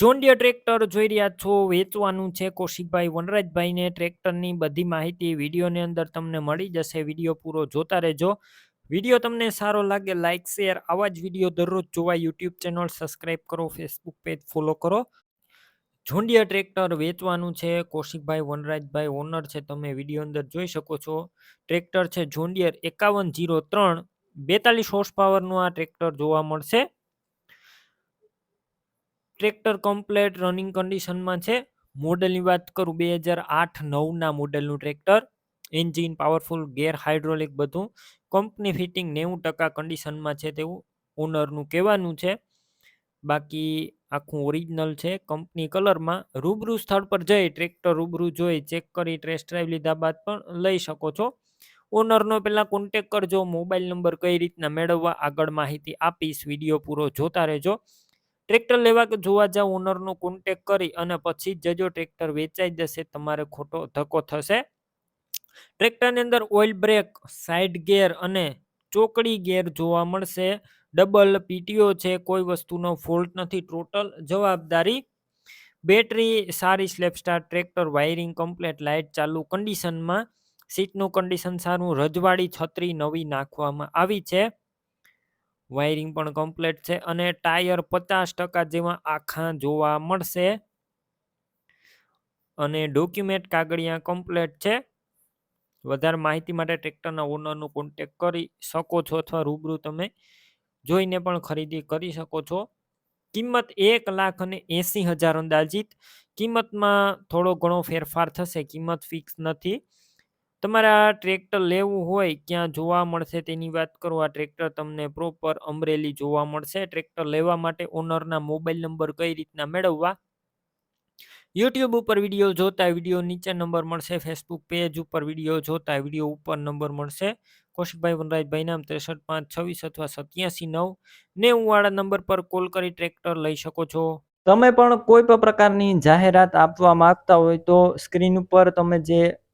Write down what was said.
John Deere tractor જોઈ રહ્યા છો, વેચવાનું છે કૌશિકભાઈ વનરાજભાઈને. ટ્રેક્ટરની બધી માહિતી વિડીયોની અંદર તમને મળી જશે. વીડિયો પૂરો જોતા રહેજો. વીડિયો તમને સારો લાગે લાઇક શેર, આવા જ વીડિયો દરરોજ જોવા યુટ્યુબ ચેનલ સબસ્ક્રાઈબ કરો, ફેસબુક પેજ ફોલો કરો. જોન્ડિયર ટ્રેક્ટર વેચવાનું છે, કૌશિકભાઈ વનરાજભાઈ ઓનર છે, તમે વીડિયો અંદર જોઈ શકો છો. ટ્રેક્ટર છે જોન્ડિયર એકાવન જીરો ત્રણ. બેતાલીસ હોર્સ પાવરનું આ ટ્રેક્ટર જોવા મળશે. ટ્રેક્ટર કમ્પ્લેટ રનિંગ કન્ડિશનમાં છે. મોડલની વાત કરું બે હજાર આઠ નવના મોડલનું tractor. Engine powerful gear hydraulic બધું. કંપની ફિટિંગ નેવું ટકા કન્ડિશનમાં છે તેવું ઓનરનું કહેવાનું છે. બાકી આખું ઓરિજિનલ છે કંપની કલરમાં રૂબરૂ સ્થળ પર જઈ ટ્રેક્ટર રૂબરૂ જોઈ ચેક કરી ટેસ્ટ ડ્રાઈવ લીધા બાદ પણ લઈ શકો છો. ઓનરનો પહેલાં કોન્ટેક કરજો મોબાઈલ નંબર કઈ રીતના મેળવવા આગળ માહિતી આપીશ વીડિયો પૂરો જોતા રહેજો. ટ્રેક્ટર લેવા કે જોવા જાવ ઓનરનો કોન્ટેક કરી અને પછી જજો ટ્રેક્ટર વેચાઈ જશે તમારે ખોટો ધક્કો થશે. ટ્રેક્ટરની અંદર ઓઇલ બ્રેક સાઇડ ગેર અને ચોકડી ગેર જોવા મળશે. ડબલ પીટીઓ છે, કોઈ વસ્તુનો ફોલ્ટ નથી ટોટલ જવાબદારી. બેટરી સારી સ્લેપસ્ટાર ટ્રેક્ટર વાયરિંગ કમ્પ્લેટ લાઇટ ચાલુ કન્ડિશનમાં સીટનું કન્ડિશન સારું, રજવાડી છત્રી નવી નાખવામાં આવી છે. વાયરિંગ પણ કમ્પ્લીટ છે અને ટાયર પચાસ ટકા જેવા આખા જોવા મળશે. અને ડોક્યુમેન્ટ કાગળિયા કમ્પ્લીટ છે. વધારે માહિતી માટે ટ્રેક્ટરના ઓનરનો કોન્ટેક કરી શકો છો અથવા રૂબરૂ તમે જોઈને પણ ખરીદી કરી શકો છો. કિંમત એક લાખ અને એંસી હજાર અંદાજિત. કિંમતમાં થોડો ઘણો ફેરફાર થશે, કિંમત ફિક્સ નથી. તમારે આ ટ્રેક્ટર લેવું હોય ક્યાં જોવા મળશે તેની વાત કરું. આ ટ્રેક્ટર તમને પ્રોપર અમરેલી જોવા મળશે. ટ્રેક્ટર લેવા માટે ઓનરના મોબાઈલ નંબર કઈ રીતના મેળવવા? યુટ્યુબ ઉપર વીડિયો જોતા વીડિયો નીચે નંબર મળશે. ફેસબુક પેજ ઉપર વીડિયો જોતા વીડિયો ઉપર નંબર મળશે. કૌશિકભાઈ વનરાજભાઈ નામ ત્રેસઠ પાંચ છવ્વીસ અથવા સત્યાસી નવ નેવું વાળા નંબર પર કોલ કરી ટ્રેક્ટર લઈ શકો છો. તમે પણ કોઈ પણ પ્રકારની જાહેરાત આપવા માંગતા હોય તો સ્ક્રીન ઉપર તમે જે